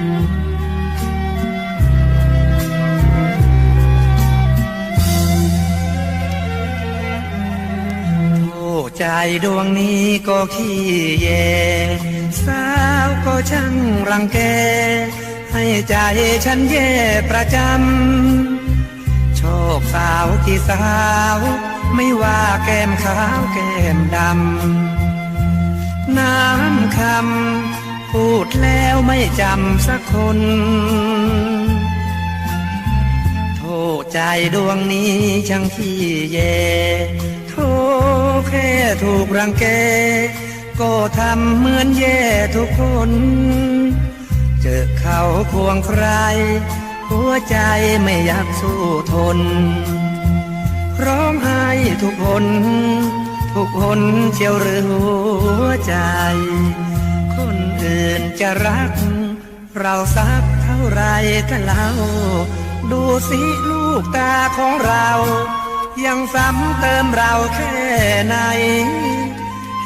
โอ้ใจดวงนี้ก็ขี้แยสาวก็ช่างรังแก ให้ใจฉันแย่ประจำ โชคสาวที่สาว ไม่ว่าแก้มขาวแก้มดำ น้ำคำ พูดแล้วไม่จำสักคน โทษใจดวงนี้ช่างขี้แย่โทษแค่ถูกรังแก ก็ทำเหมือนแย่ทุกคน เจอเขาควงใคร หัวใจไม่อยากสู้ทน ร้องไห้ทุกคน ทุกคนเชียวหรือหัวใจ คนอื่นจะรัก เราสักเท่าไรกันเล่า ดูสิลูกตาของเรา ยังซ้ำเติมเราแค่ไหน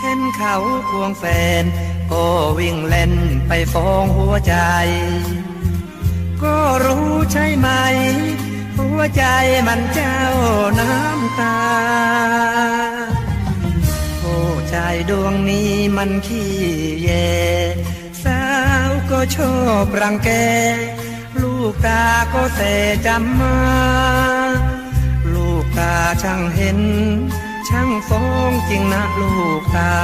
เห็นเขาควงแฟน ก็วิ่งเล่นไปฟ้องหัวใจ ก็รู้ใช่ไหม หัวใจมันเจ้าน้ำตา ดวงนี้มันขี้แยสาวก็ชอบรังแก ลูกตาก็เสจำมา ลูกตาช่างเห็น ช่างฟ้องจริงนะลูกตา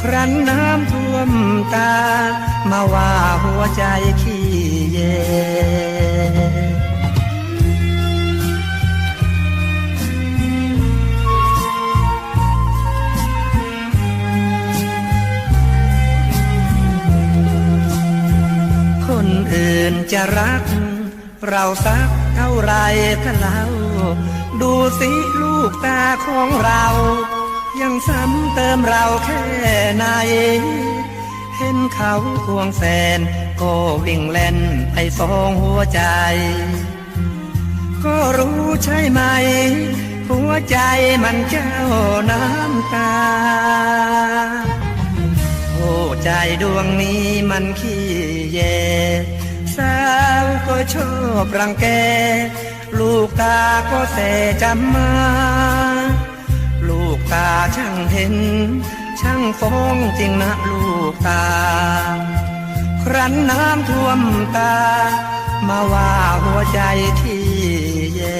ครั้นน้ำท่วมตา มาว่าหัวใจขี้เย จะรัก เราสักเท่าไรกันเล่าดูสิลูกตาของเรา ยังซ้ำเติมเราแค่ไหน เห็นเขาควงแฟนก็วิ่งเล่นไปสองหัวใจ ก็รู้ใช่ไหม หัวใจมันเจ้าน้ำตาโอ้ใจดวงนี้มันขี้แย ชอบรังแก ลูกตาก็แสจำมา ลูกตาช่างเห็น ช่างฟ้องจริงนะลูกตา ครั้นน้ำท่วมตา มาว่าหัวใจที่แย่